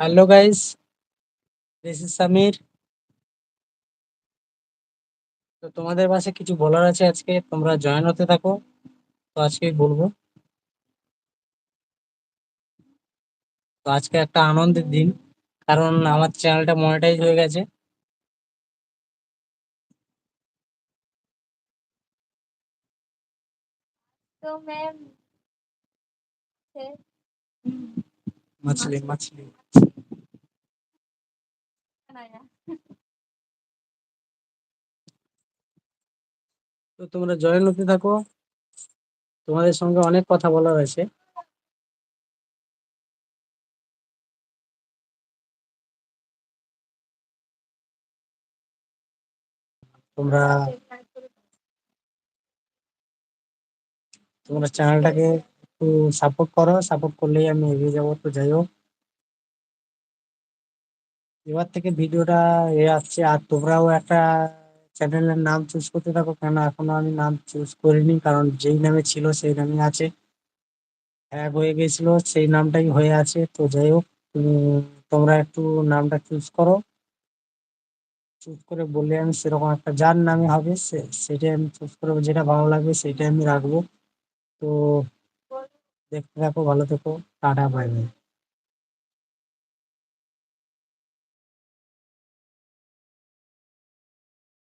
hello guys this is Samir তো তোমাদের পাশে কিছু বলার আছে আজকে তোমরা জয়েন হতে থাকো তো আজকে বলবো তো আজকে একটা আনন্দের দিন কারণ আমার চ্যানেলটা মনিটাইজ হয়ে গেছে तो मैं फिर মাছলি মাছলি बनाया তো তোমরা জয়েন হতে থাকো। তোমাদের সঙ্গে অনেক কথা বলার আছে। তোমরা তোমরা চ্যানেলটাকে একটু সাপোর্ট করো। সাপোর্ট করলেই আমি এগিয়ে যাব। তো যাই হোক। এবার থেকে ভিডিওটা এ আসছে। আর তোমরাও একটা চ্যানেলের নাম চুজ করতে থাকো, কেন এখনও আমি নাম চুজ করিনি? কারণ যেই নামে ছিল সেই নামে আছে। হ্যাক হয়ে গেছিল, সেই নামটাই হয়ে আছে। তো যাই হোক তোমরা একটু নামটা চুজ করো। চুজ করে বললে আমি সেরকম একটা, যার নামে হবে সেটাই আমি চুজ করব। যেটা ভালো লাগবে সেটাই আমি রাখব। তো দেখতে থাকো, ভালো থেকো। Tata bye bye